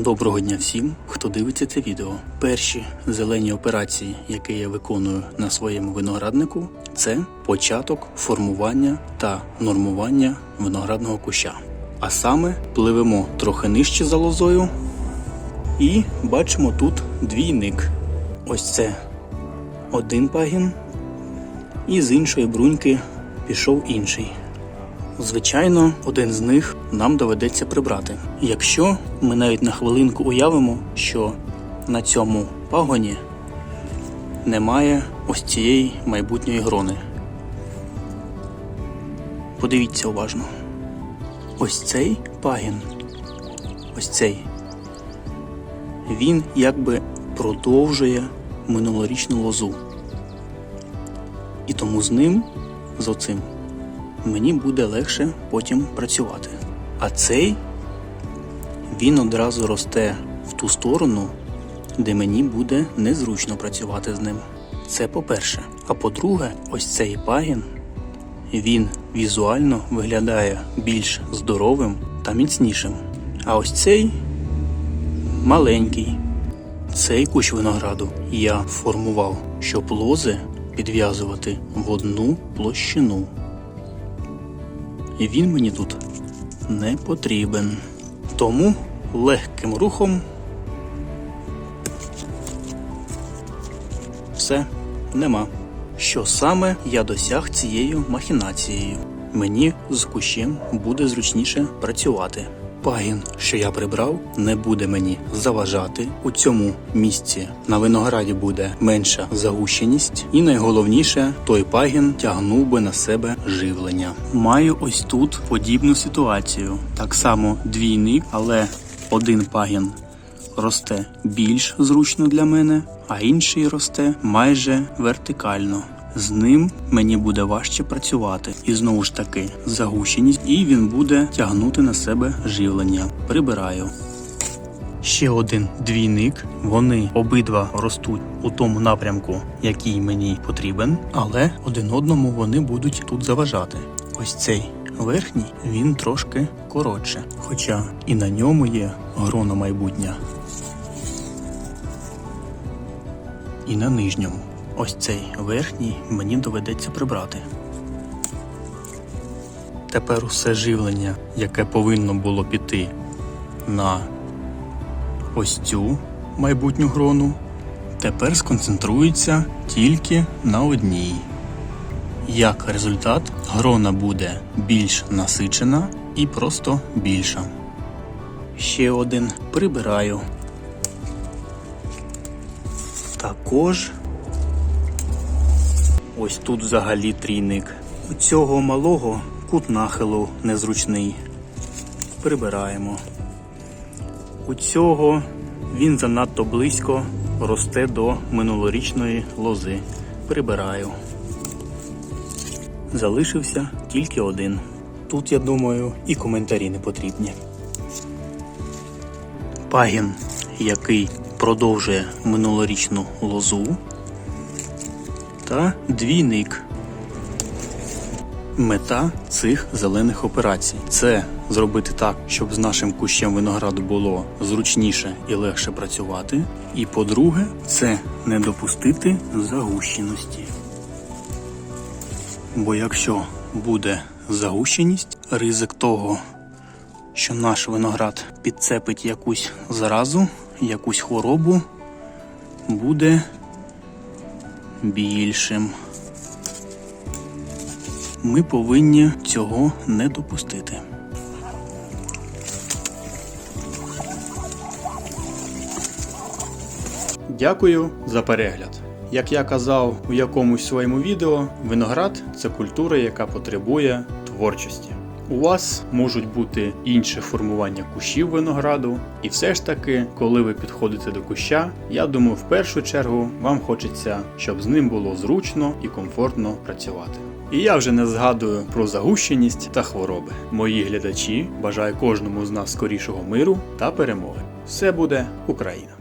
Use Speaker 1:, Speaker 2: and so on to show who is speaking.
Speaker 1: Доброго дня всім, хто дивиться це відео. Перші зелені операції, які я виконую на своєму винограднику, це початок формування та нормування виноградного куща. А саме пливемо трохи нижче за лозою і бачимо тут двійник. Ось це один пагін, і з іншої бруньки пішов інший. Звичайно, один з них нам доведеться прибрати. Якщо ми навіть на хвилинку уявимо, що на цьому пагоні немає ось цієї майбутньої грони. Подивіться уважно. Ось цей пагін, ось цей, він якби продовжує минулорічну лозу. І тому з ним, з оцим, мені буде легше потім працювати. А цей він одразу росте в ту сторону, де мені буде незручно працювати з ним. Це по-перше. А по-друге, ось цей пагін він візуально виглядає більш здоровим та міцнішим. А ось цей маленький. Цей кущ винограду я формував, щоб лози підв'язувати в одну площину. І він мені тут не потрібен. Тому легким рухом все нема. Що саме я досяг цією махінацією? Мені з кущем буде зручніше працювати. Пагін, що я прибрав, не буде мені заважати. У цьому місці на винограді буде менша загущеність, і найголовніше, той пагін тягнув би на себе живлення. Маю ось тут подібну ситуацію. Так само двійник, але один пагін росте більш зручно для мене, а інший росте майже вертикально. З ним мені буде важче працювати, і знову ж таки загущеність, і він буде тягнути на себе живлення. Прибираю. Ще один двійник. Вони обидва ростуть у тому напрямку, який мені потрібен, але один одному вони будуть тут заважати. Ось цей верхній він трошки коротше, хоча і на ньому є грона майбутня. І на нижньому. Ось цей верхній мені доведеться прибрати. Тепер усе живлення, яке повинно було піти на ось цю майбутню грону, тепер сконцентрується тільки на одній. Як результат, грона буде більш насичена і просто більша. Ще один прибираю. Також ось тут взагалі трійник. У цього малого кут нахилу незручний. Прибираємо. У цього він занадто близько росте до минулорічної лози. Прибираю. Залишився тільки один. Тут, я думаю, і коментарі не потрібні. Пагін, який продовжує минулорічну лозу, та двійник. Мета цих зелених операцій це зробити так, щоб з нашим кущем винограду було зручніше і легше працювати. І по-друге, це не допустити загущеності. Бо якщо буде загущеність, ризик того, що наш виноград підцепить якусь заразу, якусь хворобу, буде більшим. Ми повинні цього не допустити. Дякую за перегляд. Як я казав у якомусь своєму відео, виноград це культура, яка потребує творчості. У вас можуть бути інше формування кущів винограду, і все ж таки, коли ви підходите до куща, я думаю, в першу чергу вам хочеться, щоб з ним було зручно і комфортно працювати. І я вже не згадую про загущеність та хвороби. Мої глядачі бажаю кожному з нас скорішого миру та перемоги. Все буде Україна!